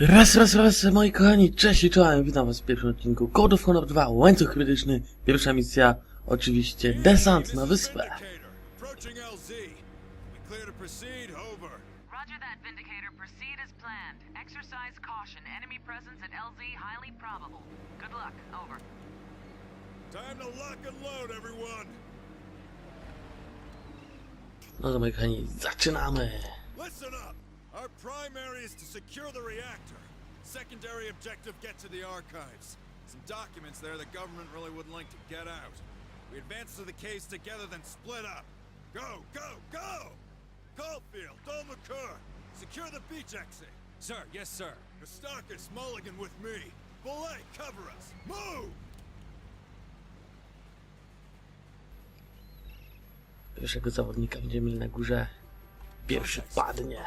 Raz, raz, raz, moi kochani, cześć i czołem, witam was w pierwszym odcinku Code of Honor 2, łańcuch krytyczny, pierwsza misja, oczywiście desant na wyspę. No to moi kochani, zaczynamy! Listen up. Our primary is to secure the reactor. Secondary objective, get to the archives. Some documents there the government really wouldn't like to get out. We advance to the caves together, then split up. Go, go, go! Caulfield, Dol McClure, secure the beach exit. Sir, yes, sir. Kostakis, Mulligan with me. Belay, cover us. Move! Pierwszego zawodnika będziemy mieli na górze. Pierwszy padnie.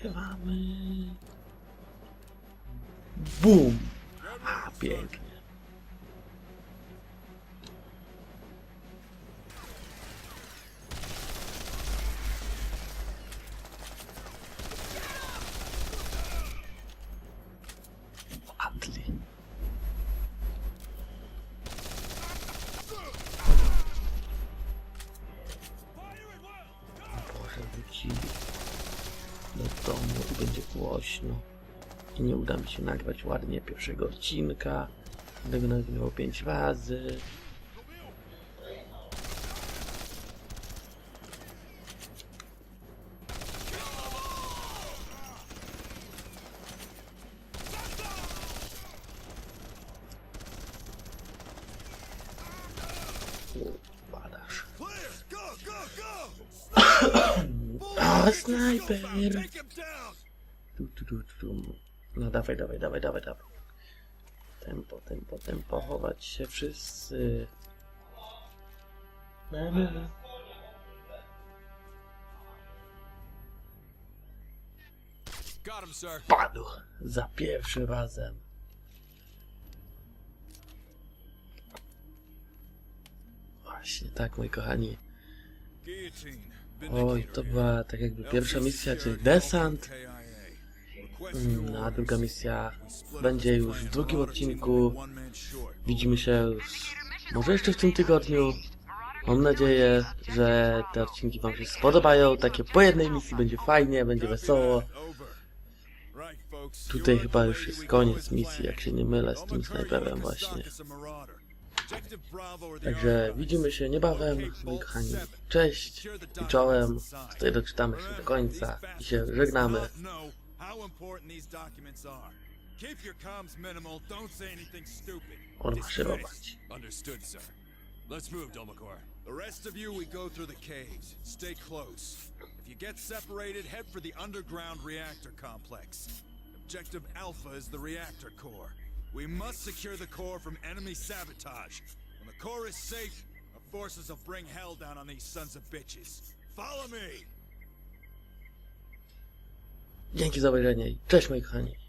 Zwiewamy. Bum! A, pięknie. Głośno. I nie uda mi się nagrać ładnie pierwszego odcinka. Będę go nagrywał 5 razy. Padasz. A, snajper! Tu, tu, tu, tu. No dawaj, dawaj, dawaj, dawaj, dawaj. Tempo, tempo, tempo, chować się wszyscy. Na, na, na. Padł za pierwszym razem. Właśnie tak, moi kochani. Oj, to była tak jakby pierwsza misja, czyli desant. A druga misja będzie już w drugim odcinku. Widzimy się może jeszcze w tym tygodniu. Mam nadzieję, że te odcinki Wam się spodobają. Takie po jednej misji będzie fajnie, będzie wesoło. Tutaj chyba już jest koniec misji, jak się nie mylę z tym snajperem właśnie. Także widzimy się niebawem, moi kochani. Cześć i czołem. Tutaj doczytamy się do końca i się żegnamy. How important these documents are. Keep your comms minimal. Don't say anything stupid. On It's maszerować. Understood, sir. Let's move, Dolmakor. The rest of you, we go through the caves. Stay close. If you get separated, head for the underground reactor complex. Objective Alpha is the reactor core. We must secure the core from enemy sabotage. When the core is safe, our forces will bring hell down on these sons of bitches. Follow me! Dzięki za obejrzenie i cześć moi kochani.